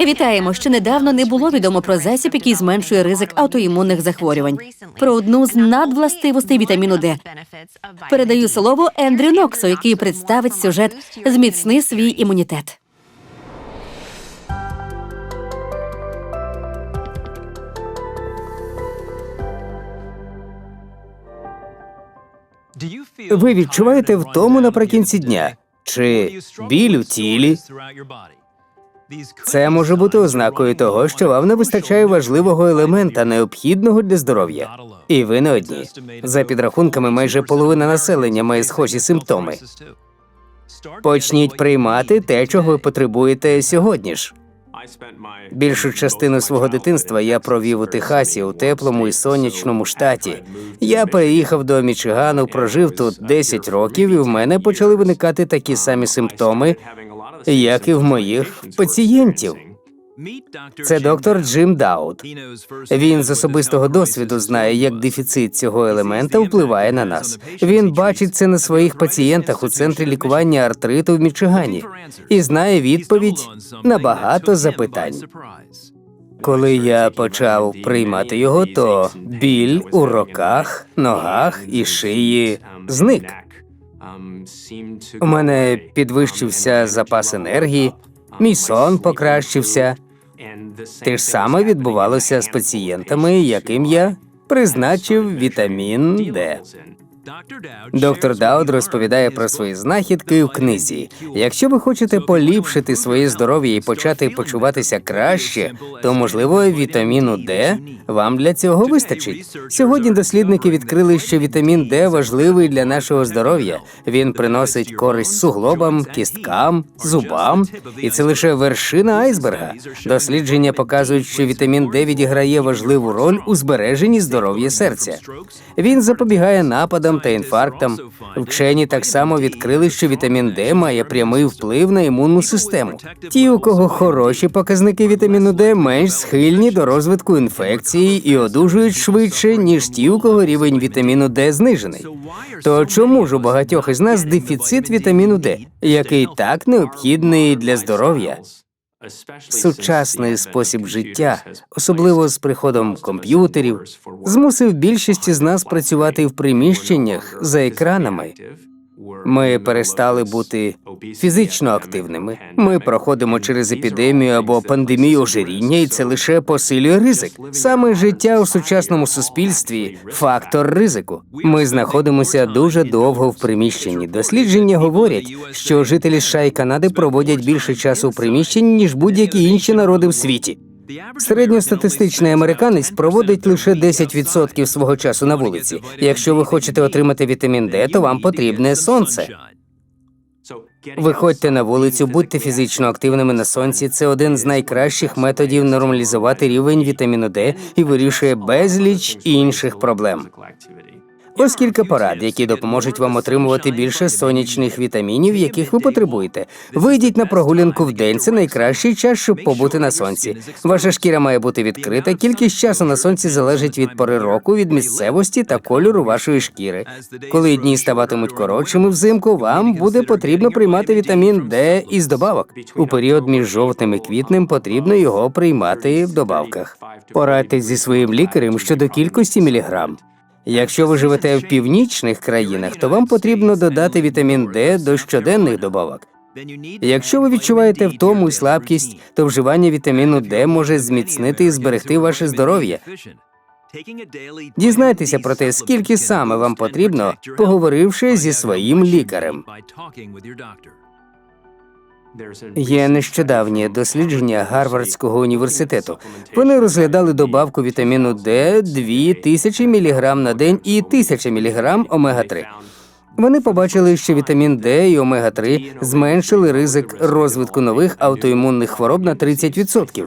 Вітаємо, що недавно не було відомо про засіб, який зменшує ризик аутоімунних захворювань. Про одну з надвластивостей вітаміну Д. Передаю слово Ендрю Ноксу, який представить сюжет Зміцни свій імунітет. Ви відчуваєте втому наприкінці дня чи біль у тілі? Це може бути ознакою того, що вам не вистачає важливого елемента, необхідного для здоров'я. І ви не одні. За підрахунками, майже половина населення має схожі симптоми. Почніть приймати те, чого ви потребуєте сьогодні ж. Більшу частину свого дитинства я провів у Техасі, у теплому і сонячному штаті. Я переїхав до Мічигану, прожив тут 10 років, і в мене почали виникати такі самі симптоми, як і в моїх пацієнтів. Це доктор Джим Дауд. Він з особистого досвіду знає, як дефіцит цього елемента впливає на нас. Він бачить це на своїх пацієнтах у центрі лікування артриту в Мічигані і знає відповідь на багато запитань. Коли я почав приймати його, то біль у руках, ногах і шиї зник. У мене підвищився запас енергії, мій сон покращився. Те ж саме відбувалося з пацієнтами, яким я призначив вітамін Д. Доктор Дауд розповідає про свої знахідки в книзі. Якщо ви хочете поліпшити своє здоров'я і почати почуватися краще, то можливо вітаміну Д вам для цього вистачить. Сьогодні дослідники відкрили, що вітамін Д важливий для нашого здоров'я. Він приносить користь суглобам, кісткам, зубам, і це лише вершина айсберга. Дослідження показують, що вітамін Д відіграє важливу роль у збереженні здоров'я серця. Він запобігає нападам та інфарктам. Вчені так само відкрили, що вітамін Д має прямий вплив на імунну систему. Ті, у кого хороші показники вітаміну Д, менш схильні до розвитку інфекції і одужують швидше, ніж ті, у кого рівень вітаміну Д знижений. То чому ж у багатьох із нас дефіцит вітаміну Д, який так необхідний для здоров'я? Сучасний спосіб життя, особливо з приходом комп'ютерів, змусив більшість із нас працювати в приміщеннях за екранами. Ми перестали бути фізично активними. Ми проходимо через епідемію або пандемію ожиріння, і це лише посилює ризик. Саме життя у сучасному суспільстві фактор ризику. Ми знаходимося дуже довго в приміщенні. Дослідження говорять, що жителі США і Канади проводять більше часу у приміщенні ніж будь-які інші народи в світі. Середньостатистичний американець проводить лише 10% свого часу на вулиці. Якщо ви хочете отримати вітамін Д, то вам потрібне сонце. Виходьте на вулицю, будьте фізично активними на сонці. Це один з найкращих методів нормалізувати рівень вітаміну Д і вирішує безліч інших проблем. Ось кілька порад, які допоможуть вам отримувати більше сонячних вітамінів, яких ви потребуєте. Вийдіть на прогулянку в день. Це найкращий час, щоб побути на сонці. Ваша шкіра має бути відкрита. Кількість часу на сонці залежить від пори року, від місцевості та кольору вашої шкіри. Коли дні ставатимуть коротшими взимку, вам буде потрібно приймати вітамін Д із добавок. У період між жовтним і квітнем потрібно його приймати в добавках. Порадьтесь зі своїм лікарем щодо кількості міліграм. Якщо ви живете в північних країнах, то вам потрібно додати вітамін Д до щоденних добавок. Якщо ви відчуваєте втому і слабкість, то вживання вітаміну Д може зміцнити і зберегти ваше здоров'я. Дізнайтеся про те, скільки саме вам потрібно, поговоривши зі своїм лікарем. Є нещодавнє дослідження Гарвардського університету. Вони розглядали добавку вітаміну Д 2000 мг на день і 1000 мг омега 3 Вони побачили, що вітамін Д і омега 3 зменшили ризик розвитку нових аутоімунних хвороб на 30%.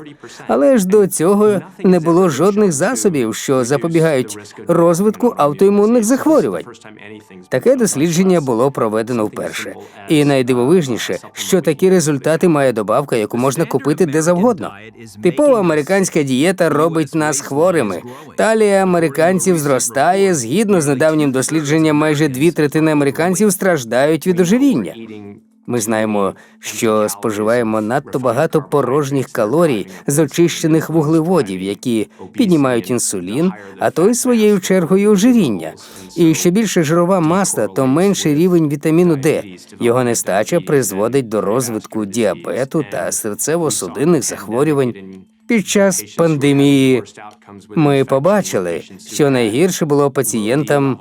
Але ж до цього не було жодних засобів, що запобігають розвитку аутоімунних захворювань. Таке дослідження було проведено вперше. І найдивовижніше, що такі результати має добавка, яку можна купити де завгодно. Типова американська дієта робить нас хворими. Талія американців зростає. Згідно з недавнім дослідженням, майже дві третини американців страждають від ожиріння. Ми знаємо, що споживаємо надто багато порожніх калорій з очищених вуглеводів, які піднімають інсулін, а то й своєю чергою ожиріння. І що більше жирова маса, то менший рівень вітаміну Д. Його нестача призводить до розвитку діабету та серцево-судинних захворювань. Під час пандемії ми побачили, що найгірше було пацієнтам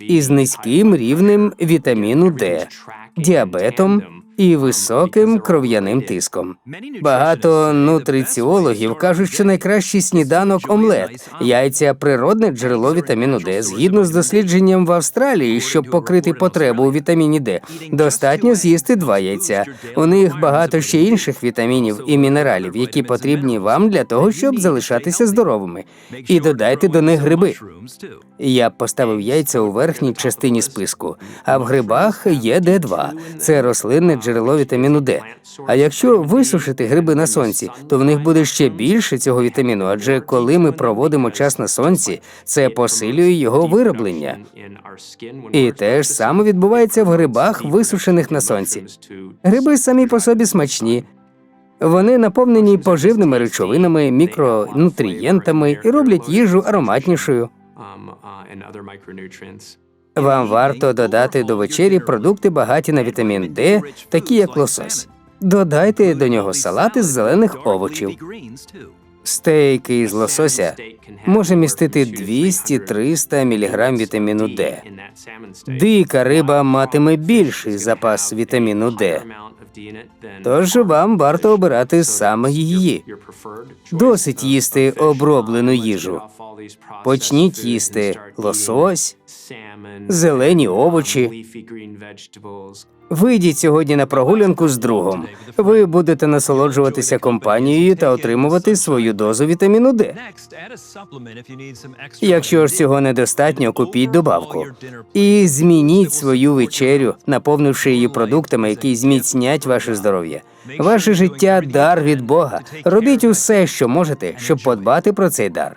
із низьким рівнем вітаміну Д, діабетом і високим кров'яним тиском. Багато нутриціологів кажуть, що найкращий сніданок омлет, яйця природне джерело вітаміну Д. Згідно з дослідженням в Австралії, щоб покрити потребу у вітаміні Д, достатньо з'їсти два яйця. У них багато ще інших вітамінів і мінералів, які потрібні вам для того, щоб залишатися здоровими. І додайте до них гриби. Я поставив яйця у верхній частині списку, а в грибах є Д2 – це рослинне джерело вітаміну Д. А якщо висушити гриби на сонці, то в них буде ще більше цього вітаміну, адже коли ми проводимо час на сонці, це посилює його вироблення. І те ж саме відбувається в грибах, висушених на сонці. Гриби самі по собі смачні. Вони наповнені поживними речовинами, мікронутрієнтами і роблять їжу ароматнішою. Вам варто додати до вечері продукти багаті на вітамін Д, такі як лосось. Додайте до нього салат із зелених овочів. Стейк із лосося може містити 200-300 мг вітаміну Д. Дика риба матиме більший запас вітаміну Д. Тож вам варто обирати саме її. Досить їсти оброблену їжу. Почніть їсти лосось, зелені овочі. Вийдіть сьогодні на прогулянку з другом. Ви будете насолоджуватися компанією та отримувати свою дозу вітаміну Д. Якщо ж цього недостатньо, купіть добавку і змініть свою вечерю, наповнивши її продуктами, які зміцнять ваше здоров'я. Ваше життя дар від Бога. Робіть усе, що можете, щоб подбати про цей дар.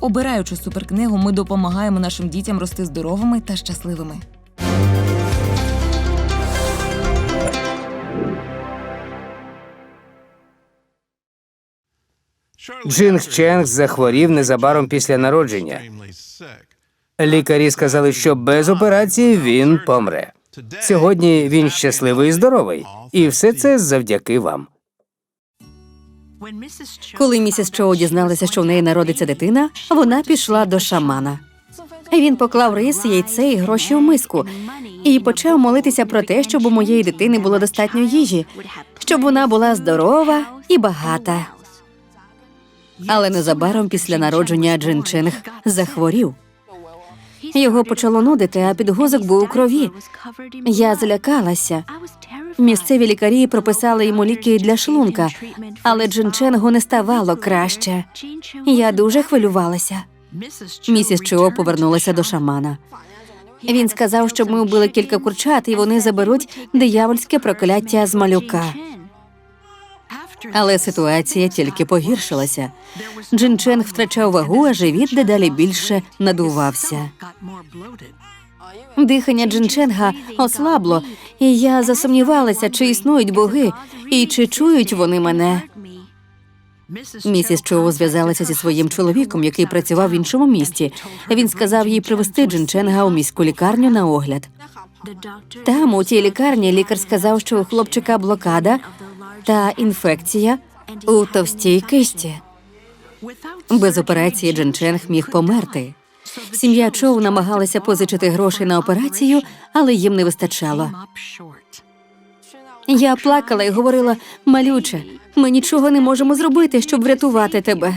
Обираючи суперкнигу, ми допомагаємо нашим дітям рости здоровими та щасливими. Джинг Ченг захворів незабаром після народження. Лікарі сказали, що без операції він помре. Сьогодні він щасливий і здоровий, і все це завдяки вам. Коли місіс Чоу дізналася, що в неї народиться дитина, вона пішла до шамана. Він поклав рис, яйце і гроші у миску і почав молитися про те, щоб у моєї дитини було достатньо їжі, щоб вона була здорова і багата. Але незабаром після народження Джин Ченг захворів. Його почало нудити, а підгузок був у крові. Я злякалася. Місцеві лікарі прописали йому ліки для шлунка, але Джинченгу не ставало краще. Я дуже хвилювалася. Місіс Чо повернулася до шамана. Він сказав, щоб ми вбили кілька курчат, і вони заберуть диявольське прокляття з малюка. Але ситуація тільки погіршилася. Джинченг втрачав вагу, а живіт дедалі більше надувався. Дихання Джинченга ослабло, і я засумнівалася, чи існують боги, І чи чують вони мене? Місіс Чоу зв'язалася зі своїм чоловіком, який працював в іншому місті. Він сказав їй привезти Джинченга у міську лікарню на огляд. Там, у тій лікарні, лікар сказав, що у хлопчика блокада та інфекція у товстій кисті. Без операції Джинченг міг померти. Сім'я Чоу намагалася позичити гроші на операцію, але їм не вистачало. Я плакала і говорила: малюче, ми нічого не можемо зробити, щоб врятувати тебе.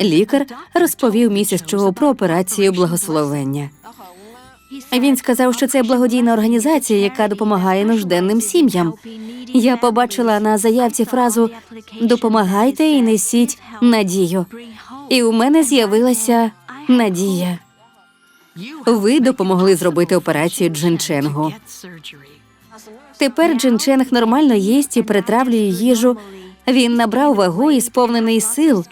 Лікар розповів місіс Чоу про операцію благословення. Він сказав, що це благодійна організація, яка допомагає нужденним сім'ям. Я побачила на заявці фразу Допомагайте і несіть надію. І у мене з'явилася надія. Ви допомогли зробити операцію Джинченгу. Тепер Джинченг нормально їсть і перетравлює їжу. Він набрав вагу і сповнений сил.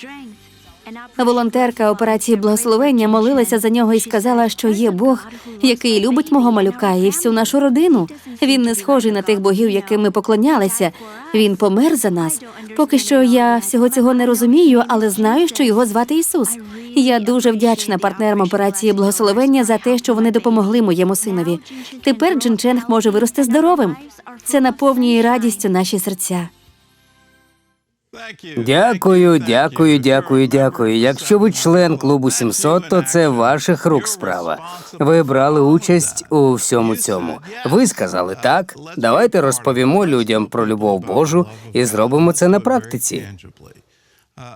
Волонтерка операції благословення молилася за нього і сказала, що є Бог, який любить мого малюка і всю нашу родину. Він не схожий на тих богів, яким ми поклонялися. Він помер за нас. Поки що я всього цього не розумію, але знаю, що його звати Ісус. Я дуже вдячна партнерам операції благословення за те, що вони допомогли моєму синові. Тепер Джинченг може вирости здоровим. Це наповнює радістю наші серця. Дякую, дякую, дякую, дякую. Якщо ви член клубу 700, то це ваших рук справа. Ви брали участь у всьому цьому. Ви сказали так. Давайте розповімо людям про любов Божу і зробимо це на практиці.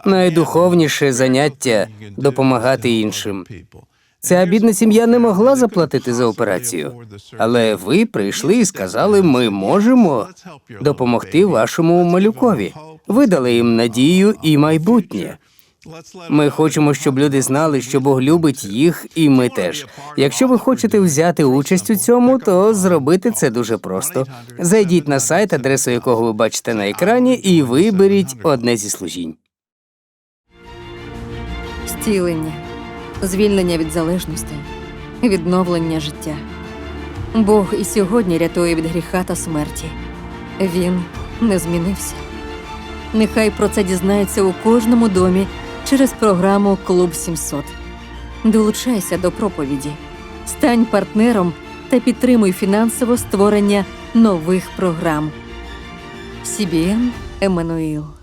Найдуховніше заняття допомагати іншим. Ця бідна сім'я не могла заплатити за операцію, але ви прийшли і сказали, ми можемо допомогти вашому малюкові. Ви дали їм надію і майбутнє. Ми хочемо, щоб люди знали, що Бог любить їх, і ми теж. Якщо ви хочете взяти участь у цьому, то зробити це дуже просто. Зайдіть на сайт, адресу якого ви бачите на екрані, і виберіть одне зі служінь. Зцілення, звільнення від залежності, відновлення життя. Бог і сьогодні рятує від гріха та смерті. Він не змінився. Нехай про це дізнається у кожному домі через програму Клуб 700. Долучайся до проповіді, стань партнером та підтримуй фінансово створення нових програм. CBN Еммануїл.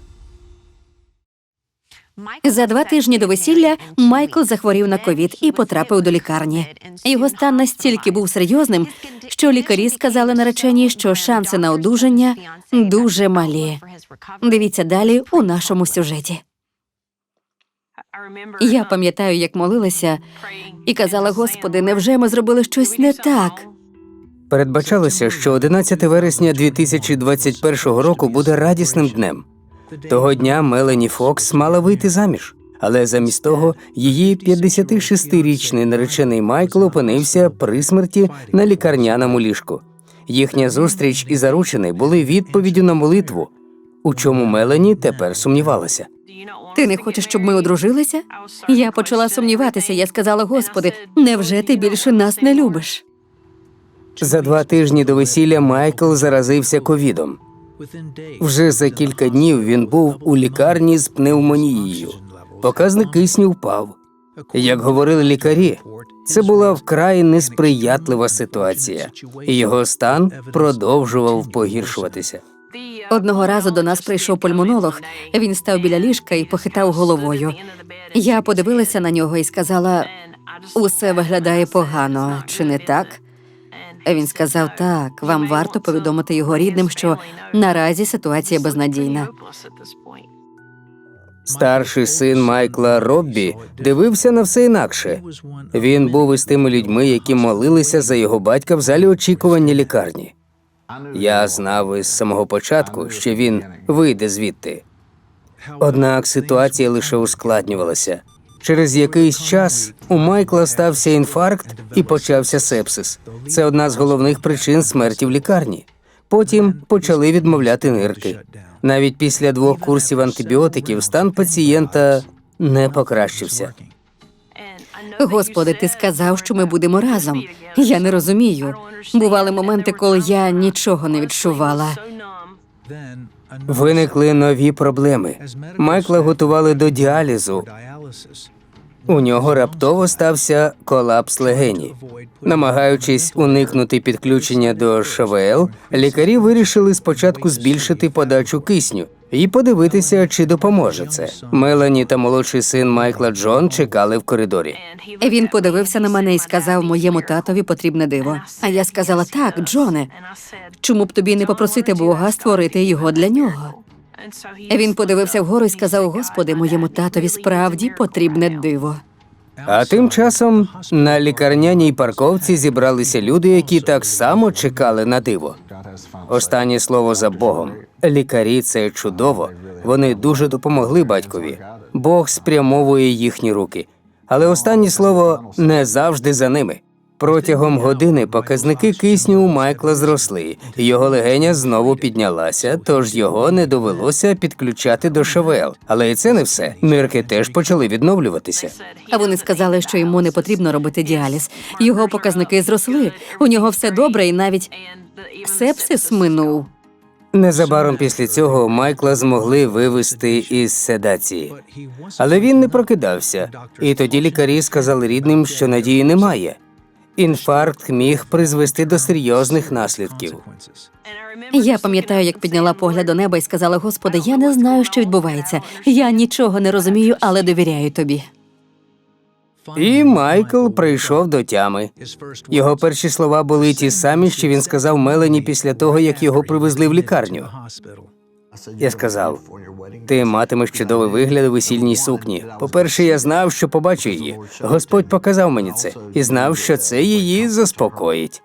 За два тижні до весілля Майкл захворів на ковід і потрапив до лікарні. Його стан настільки був серйозним, що лікарі сказали нареченій, що шанси на одужання дуже малі. Дивіться далі у нашому сюжеті. Я пам'ятаю, як молилася і казала: Господи, невже ми зробили щось не так? Передбачалося, що 11 вересня 2021 року буде радісним днем. Того дня Мелані Фокс мала вийти заміж, але замість того її 56-річний наречений Майкл опинився при смерті на лікарняному ліжку. Їхня зустріч і заручений були відповіддю на молитву, у чому Мелані тепер сумнівалася. Ти не хочеш, щоб ми одружилися? Я почала сумніватися. Я сказала: Господи, невже ти більше нас не любиш? За два тижні до весілля Майкл заразився ковідом. Вже за кілька днів він був у лікарні з пневмонією. Показник кисню впав. Як говорили лікарі, це була вкрай несприятлива ситуація, і його стан продовжував погіршуватися. Одного разу до нас прийшов пульмонолог. Він став біля ліжка і похитав головою. Я подивилася на нього і сказала: усе виглядає погано, чи не так? Він сказав: так, вам варто повідомити його рідним, що наразі ситуація безнадійна. Старший син Майкла Роббі дивився на все інакше. Він був із тими людьми, які молилися за його батька в залі очікування лікарні. Я знав із самого початку, що він вийде звідти. Однак ситуація лише ускладнювалася. Через якийсь час у Майкла стався інфаркт і почався сепсис. Це одна з головних причин смерті в лікарні. Потім почали відмовляти нирки. Навіть після двох курсів антибіотиків стан пацієнта не покращився. Господи, ти сказав, що ми будемо разом. Я не розумію. Бували моменти, коли я нічого не відчувала. Виникли нові проблеми. Майкла готували до діалізу. У нього раптово стався колапс легені. Намагаючись уникнути підключення до ШВЛ, лікарі вирішили спочатку збільшити подачу кисню і подивитися, чи допоможе це. Мелані та молодший син Майкла Джон чекали в коридорі. Він подивився на мене і сказав: моєму татові потрібне диво. А я сказала: так, Джоне, чому б тобі не попросити Бога створити його для нього? Він подивився вгору і сказав: Господи, моєму татові справді потрібне диво. А тим часом на лікарняній парковці зібралися люди, які так само чекали на диво. Останнє слово за Богом. Лікарі це чудово. Вони дуже допомогли батькові. Бог спрямовує їхні руки. Але останнє слово не завжди за ними. Протягом години показники кисню у Майкла зросли, його легеня знову піднялася, тож його не довелося підключати до ШВЛ. Але і це не все. Нирки теж почали відновлюватися. А вони сказали, що йому не потрібно робити діаліз. Його показники зросли. У нього все добре, і навіть сепсис минув. Незабаром після цього Майкла змогли вивести із седації. Але він не прокидався, і тоді лікарі сказали рідним, що надії немає. Інфаркт міг призвести до серйозних наслідків. Я пам'ятаю, як підняла погляд до неба і сказала: Господи, я не знаю, що відбувається. Я нічого не розумію, але довіряю тобі. І Майкл прийшов до тями. Його перші слова були ті самі, що він сказав Мелані після того, як його привезли в лікарню. Я сказав: Ти матимеш чудовий вигляд у весільній сукні. По-перше, я знав, що побачу її. Господь показав мені це і знав, що це її заспокоїть.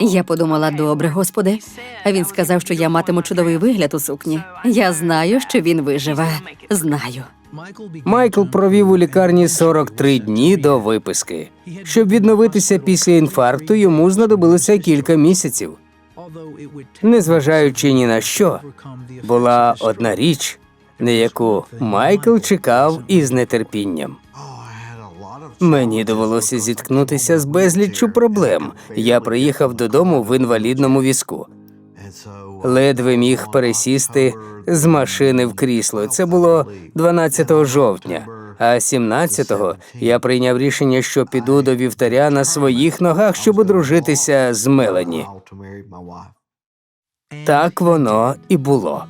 Я подумала, добре, господи. А він сказав, що я матиму чудовий вигляд у сукні. Я знаю, що він виживе. Знаю. Майкл провів у лікарні 43 дні до виписки. Щоб відновитися після інфаркту, йому знадобилося кілька місяців. Незважаючи ні на що, була одна річ, на яку Майкл чекав із нетерпінням. Мені довелося зіткнутися з безліччю проблем. Я приїхав додому в інвалідному візку. Ледве міг пересісти з машини в крісло. Це було 12 жовтня. А 17-го я прийняв рішення, що піду до вівтаря на своїх ногах, щоб одружитися з Мелані. Так воно і було.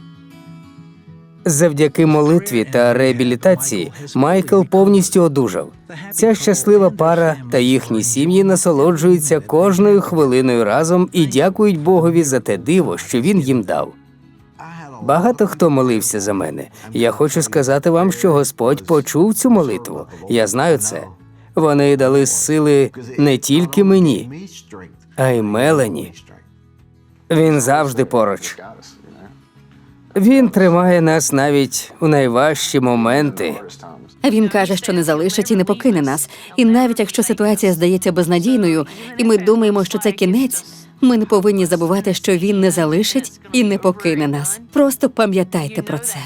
Завдяки молитві та реабілітації Майкл повністю одужав. Ця щаслива пара та їхні сім'ї насолоджуються кожною хвилиною разом і дякують Богові за те диво, що він їм дав. Багато хто молився за мене. Я хочу сказати вам, що Господь почув цю молитву. Я знаю це. Вони дали сили не тільки мені, а й Мелані. Він завжди поруч. Він тримає нас навіть у найважчі моменти. Він каже, що не залишить і не покине нас. І навіть якщо ситуація здається безнадійною, і ми думаємо, що це кінець, ми не повинні забувати, що він не залишить і не покине нас. Просто пам'ятайте про це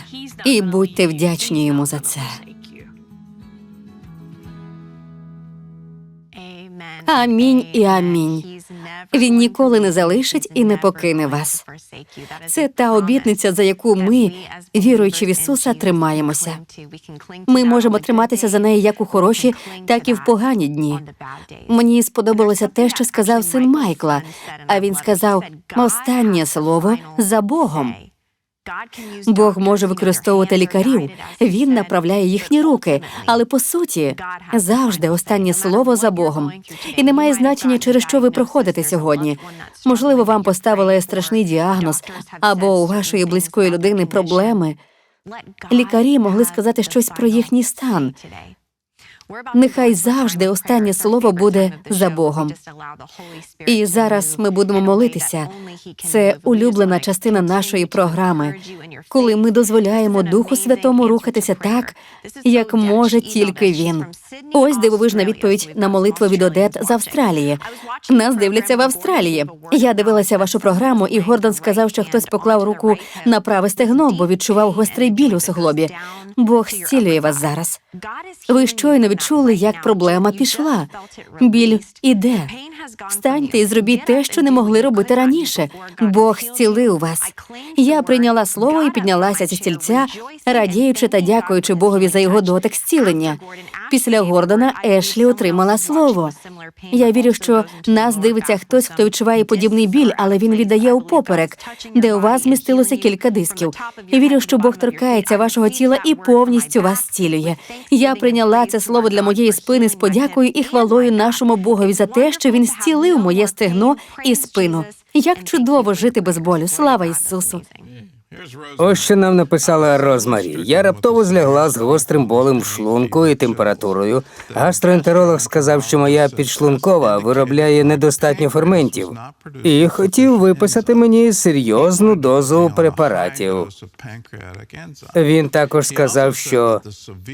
і будьте вдячні йому за це. Амінь і амінь. Він ніколи не залишить і не покине вас. Це та обітниця, за яку ми, віруючи в Ісуса, тримаємося. Ми можемо триматися за неї як у хороші, так і в погані дні. Мені сподобалося те, що сказав син Майкла. А він сказав останнє слово за Богом. Бог може використовувати лікарів, він направляє їхні руки, але по суті завжди останнє слово за Богом. І не має значення, через що ви проходите сьогодні. Можливо, вам поставили страшний діагноз або у вашої близької людини проблеми. Лікарі могли сказати щось про їхній стан. Нехай завжди останнє слово буде за Богом. І зараз ми будемо молитися. Це улюблена частина нашої програми. коли ми дозволяємо Духу Святому рухатися так, як може тільки він. Ось дивовижна відповідь на молитву від Одет з Австралії. Нас дивляться в Австралії. Я дивилася вашу програму, і Гордон сказав, що хтось поклав руку на праве стегно, бо відчував гострий біль у суглобі. Бог зцілює вас зараз. Ви щойно відчули, як проблема пішла. Біль іде. Встаньте і зробіть те, що не могли робити раніше. Бог зцілив вас. Я прийняла слово і піднялася зі стільця, радіючи та дякуючи Богові за його дотик зцілення. Після Гордона Ешлі отримала слово. Я вірю, що нас дивиться хтось, хто відчуває подібний біль, але він віддає упоперек, де у вас змістилося кілька дисків. Вірю, що Бог торкається вашого тіла і повністю вас зцілює. Я прийняла це слово для моєї спини з подякою і хвалою нашому Богові за те, що він зцілив моє стегно і спину. Як чудово жити без болю! Слава Ісусу! Ось що нам написала Розмарі. Я раптово злягла з гострим болем в шлунку і температурою. Гастроентеролог сказав, що моя підшлункова виробляє недостатньо ферментів, і хотів виписати мені серйозну дозу препаратів. Він також сказав, що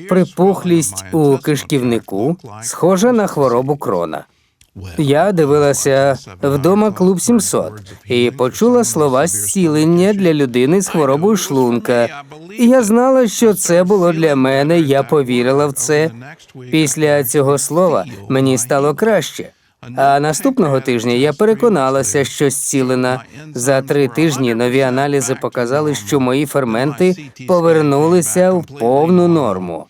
припухлість у кишківнику схожа на хворобу крона. Я дивилася вдома клуб 700 і почула слова зцілення для людини з хворобою шлунка. І я знала, що це було для мене. Я повірила в це. Після цього слова мені стало краще. А наступного тижня я переконалася, що зцілена. За три тижні нові аналізи показали, що мої ферменти повернулися в повну норму.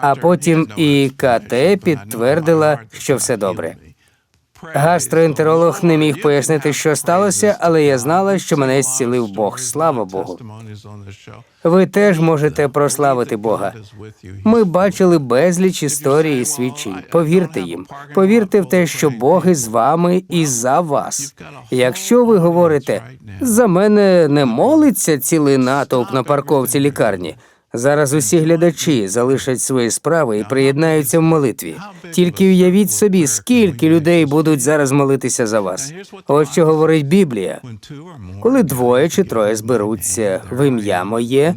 А потім і КТ підтвердила, що все добре. Гастроентеролог не міг пояснити, що сталося, але я знала, що мене зцілив Бог. Слава Богу. Ви теж можете прославити Бога. Ми бачили безліч історій і свідчень. Повірте їм, повірте в те, що Бог із вами і за вас. Якщо ви говорите за мене не молиться цілий натовп на парковці лікарні. Зараз усі глядачі залишать свої справи і приєднаються в молитві. Тільки уявіть собі, скільки людей будуть зараз молитися за вас. Ось що говорить Біблія. Коли двоє чи троє зберуться в ім'я моє,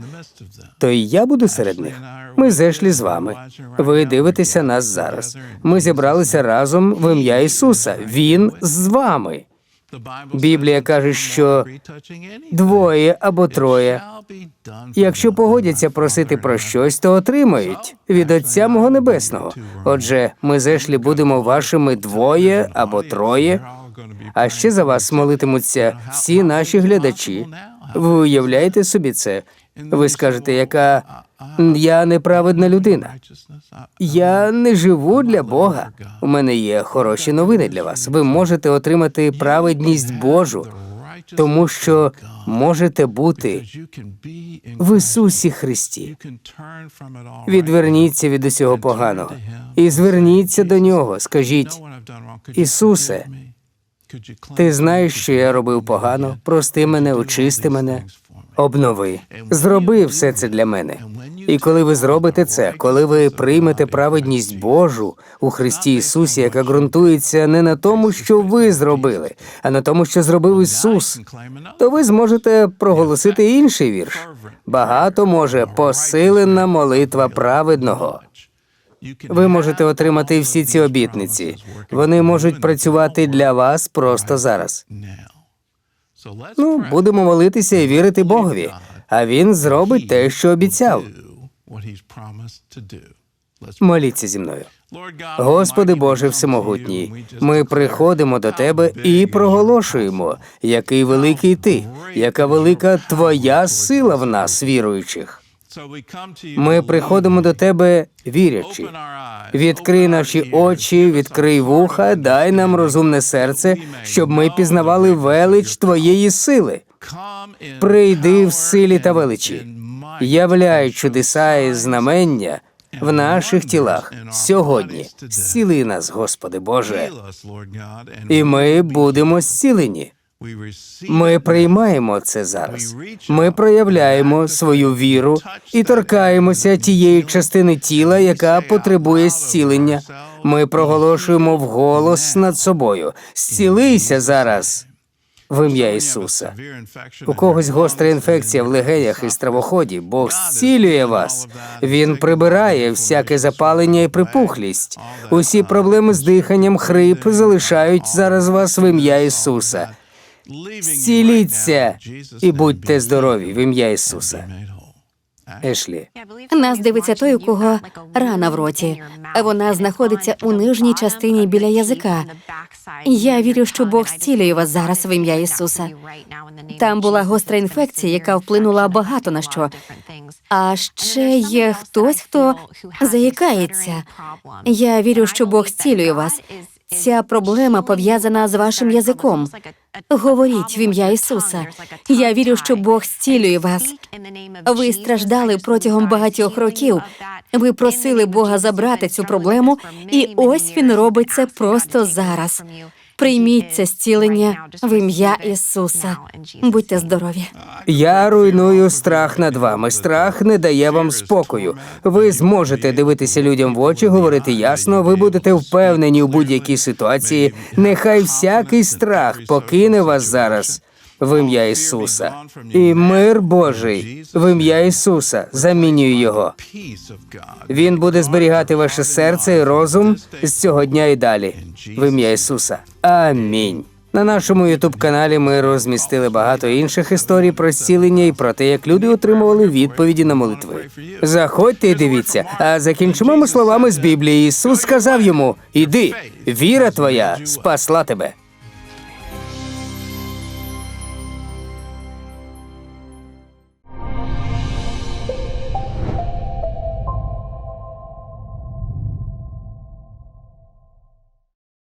то і я буду серед них. Ми зешлі з вами. Ви дивитеся нас зараз. Ми зібралися разом в ім'я Ісуса. Він з вами. Біблія каже, що двоє або троє. Якщо погодяться просити про щось, то отримають від Отця мого Небесного. Отже, ми зешлі будемо вашими двоє або троє. А ще за вас молитимуться всі наші глядачі. Ви уявляєте собі це? Ви скажете, яка я неправедна людина. Я не живу для Бога. У мене є хороші новини для вас. Ви можете отримати праведність Божу, тому що можете бути в Ісусі Христі. Відверніться від усього поганого і зверніться до нього. Скажіть, Ісусе, ти знаєш, що я робив погано. Прости мене, очисти мене, обнови. Зроби все це для мене. І коли ви зробите це, коли ви приймете праведність Божу у Христі Ісусі, яка ґрунтується не на тому, що ви зробили, а на тому, що зробив Ісус, то ви зможете проголосити інший вірш. Багато може посилена молитва праведного. Ви можете отримати всі ці обітниці. Вони можуть працювати для вас просто зараз. Ну, будемо молитися і вірити Богові. А він зробить те, що обіцяв. Моліться зі мною. Господи Боже Всемогутній, ми приходимо до Тебе і проголошуємо, який великий ти, яка велика Твоя сила в нас, віруючих. Ми приходимо до Тебе вірячи. Відкрий наші очі, відкрий вуха, дай нам розумне серце, щоб ми пізнавали велич Твоєї сили. Прийди в силі та величі, являй чудеса і знамення в наших тілах сьогодні. Зціли нас, Господи Боже, і ми будемо зцілені. Ми приймаємо це зараз. Ми проявляємо свою віру і торкаємося тієї частини тіла, яка потребує зцілення. Ми проголошуємо вголос над собою. Зцілися зараз. В ім'я Ісуса. У когось гостра інфекція в легенях і стравоході. Бог зцілює вас. Він прибирає всяке запалення і припухлість. Усі проблеми з диханням, хрип залишають зараз вас в ім'я Ісуса. Зціліться і будьте здорові в ім'я Ісуса. Ешлі. Нас дивиться той, у кого рана в роті. Вона знаходиться у нижній частині біля язика. Я вірю, що Бог зцілює вас зараз в ім'я Ісуса. Там була гостра інфекція, яка вплинула багато на що. А ще є хтось, хто заїкається. Я вірю, що Бог зцілює вас. Ця проблема пов'язана з вашим язиком. Говоріть в ім'я Ісуса. Я вірю, що Бог зцілює вас. Ви страждали протягом багатьох років. Ви просили Бога забрати цю проблему, і ось він робить це просто зараз. Прийміть це зцілення в ім'я Ісуса. Будьте здорові. Я руйную страх над вами. Страх не дає вам спокою. Ви зможете дивитися людям в очі, говорити ясно. Ви будете впевнені у будь-якій ситуації. Нехай всякий страх покине вас зараз. В ім'я Ісуса. І мир Божий в ім'я Ісуса замінює його. Він буде зберігати ваше серце і розум з цього дня і далі. В ім'я Ісуса. Амінь. На нашому ютуб каналі ми розмістили багато інших історій про зцілення і про те, як люди отримували відповіді на молитви. Заходьте і дивіться. А закінчимо ми словами з Біблії. Ісус сказав йому: Іди, віра твоя спасла тебе.